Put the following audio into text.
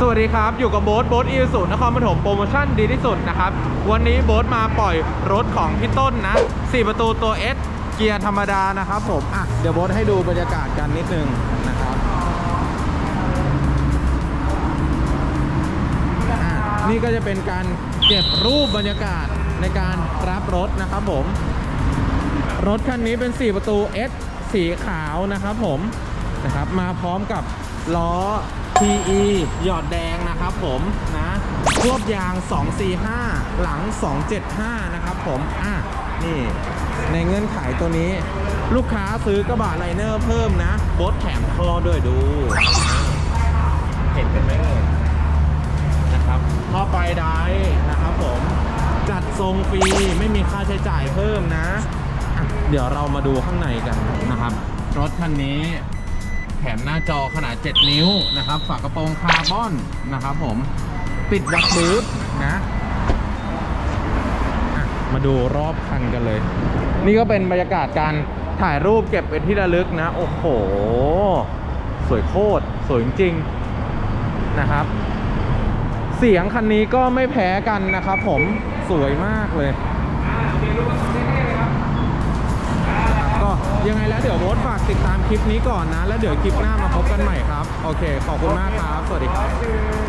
สวัสดีครับ อยู่กับโบ๊ทโบ๊ทอีสุนครปฐมโปรโมชั่นดีที่สุดนะครับ วันนี้โบ๊ทมาปล่อยรถของพี่ต้นนะ 4 ประตูตัว S เกียร์ธรรมดานะครับผม อะ เดี๋ยวโบ๊ทให้ดูบรรยากาศกันนิดนึงนะครับนี่ก็จะเป็นการเก็บรูปบรรยากาศในการรับรถนะครับผม รถคันนี้เป็น 4 ประตู S สีขาวนะครับผม นะครับ มาพร้อมกับล้อ TE หยอดแดงนะครับผมนะควบยาง 245 หลัง 275 นะครับผม อะ นี่ ในเงื่อนไขตัวนี้ ลูกค้าซื้อกระบะไลเนอร์เพิ่มนะโบทแถมคอด้วยดู เห็นกันไหมเอ่ยนะครับท่อไปได้นะครับผม จัดทรงฟรีไม่มีค่าใช้จ่ายเพิ่มนะ เดี๋ยวเรามาดูข้างในกันนะครับ รถคันนี้ แถมหน้าจอขนาด 7 นิ้วนะครับ ฝากระโปรงคาร์บอนนะครับผม ปิดวัดบูทนะ มาดูรอบคันกันเลย นี่ก็เป็นบรรยากาศการถ่ายรูปเก็บเป็นที่ระลึกนะ โอ้โห สวยโคตร สวยจริงๆนะครับ เสียงคันนี้ก็ไม่แพ้กันนะครับผม สวยมากเลย ยังไงแล้วเดี๋ยวโบ๊ทฝากติดตามคลิปนี้ก่อนนะ แล้วเดี๋ยวคลิปหน้ามาพบกันใหม่ครับ โอเค ขอบคุณมากครับ สวัสดีครับ